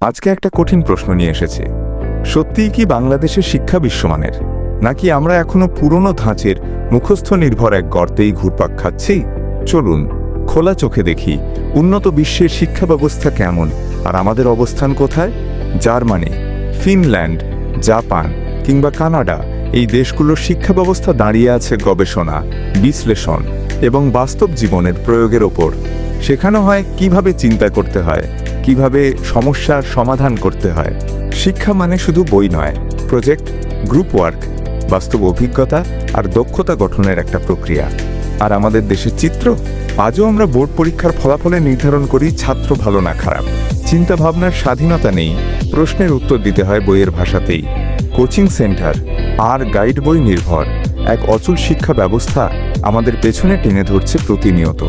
আজকে একটা কঠিন প্রশ্ন নিয়ে এসেছে। সত্যিই কি বাংলাদেশের শিক্ষা বিশ্বমানের? নাকি আমরা এখনও পুরনো ধাঁচের মুখস্থ নির্ভর এক গর্তেই ঘুরপাক খাচ্ছি? চলুন, খোলা চোখে দেখি উন্নত বিশ্বের শিক্ষা ব্যবস্থা কেমন আর আমাদের অবস্থান কোথায়? জার্মানি, ফিনল্যান্ড, জাপান কিংবা কানাডা এই দেশগুলোর শিক্ষা ব্যবস্থা দাঁড়িয়ে আছে গবেষণা, বিশ্লেষণ এবং বাস্তব জীবনের প্রয়োগের ওপর। শেখানো হয় কীভাবে চিন্তা করতে হয়? কীভাবে সমস্যার সমাধান করতে হয়। শিক্ষা মানে শুধু বই নয় প্রজেক্ট গ্রুপ ওয়ার্ক বাস্তব অভিজ্ঞতা আর দক্ষতা গঠনের একটা প্রক্রিয়া। আর আমাদের দেশের চিত্র, আজও আমরা বোর্ড পরীক্ষার ফলাফলে নির্ধারণ করি ছাত্র ভালো না খারাপ। চিন্তা ভাবনার স্বাধীনতা নেই, প্রশ্নের উত্তর দিতে হয় বইয়ের ভাষাতেই। কোচিং সেন্টার, আর গাইড বই নির্ভর। এক অচল শিক্ষা ব্যবস্থা আমাদের পেছনে টেনে ধরছে প্রতিনিয়ত।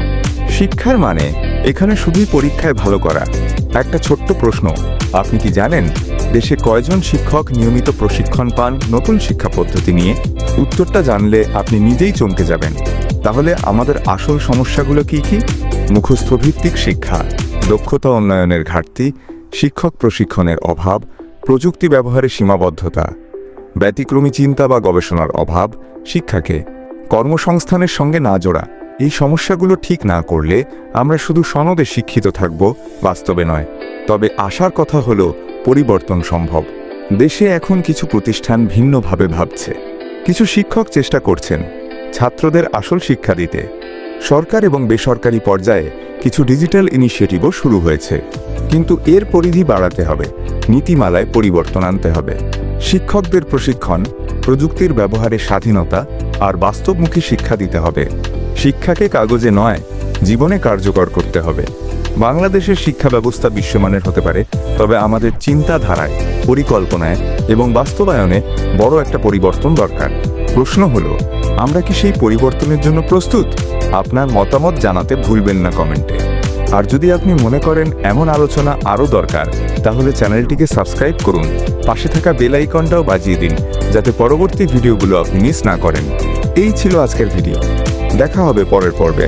শিক্ষার মানে এখানে শুধুই পরীক্ষায় ভালো করা। একটা ছোট্ট প্রশ্ন, আপনি কি জানেন দেশে কয়জন শিক্ষক নিয়মিত প্রশিক্ষণ পান নতুন শিক্ষা পদ্ধতি নিয়ে? উত্তরটা জানলে আপনি নিজেই চমকে যাবেন। তাহলে আমাদের আসল সমস্যাগুলো কি কি? মুখস্থ ভিত্তিক শিক্ষা, দক্ষতা উন্নয়নের ঘাটতি, শিক্ষক প্রশিক্ষণের অভাব, প্রযুক্তি ব্যবহারের সীমাবদ্ধতা, ব্যতিক্রমী চিন্তা বা গবেষণার অভাব, শিক্ষাকে কর্মসংস্থানের সঙ্গে না জোড়া। এই সমস্যাগুলো ঠিক না করলে আমরা শুধু সনদে শিক্ষিত থাকব, বাস্তবে নয়। তবে আশার কথা হলো, পরিবর্তন সম্ভব। দেশে এখন কিছু প্রতিষ্ঠান ভিন্নভাবে ভাবছে। কিছু শিক্ষক চেষ্টা করছেন ছাত্রদের আসল শিক্ষা দিতে। সরকার এবং বেসরকারি পর্যায়ে কিছু ডিজিটাল ইনিশিয়েটিভও শুরু হয়েছে। কিন্তু এর পরিধি বাড়াতে হবে, নীতিমালায় পরিবর্তন আনতে হবে। শিক্ষকদের প্রশিক্ষণ, প্রযুক্তির ব্যবহারে স্বাধীনতা আর বাস্তবমুখী শিক্ষা দিতে হবে। শিক্ষাকে কাগজে নয়, জীবনে কার্যকর করতে হবে। বাংলাদেশের শিক্ষা ব্যবস্থা বিশ্বমানের হতে পারে, তবে আমাদের চিন্তাধারায়, পরিকল্পনায় এবং বাস্তবায়নে বড় একটা পরিবর্তন দরকার। প্রশ্ন হলো, আমরা কি সেই পরিবর্তনের জন্য প্রস্তুত? আপনার মতামত জানাতে ভুলবেন না কমেন্টে। আর যদি আপনি মনে করেন এমন আলোচনা আরও দরকার, তাহলে চ্যানেলটিকে সাবস্ক্রাইব করুন। পাশে থাকা বেল আইকনটাও বাজিয়ে দিন, যাতে পরবর্তী ভিডিওগুলো আপনি মিস না করেন। এই ছিল আজকের ভিডিও। দেখা হবে পরের পর্বে।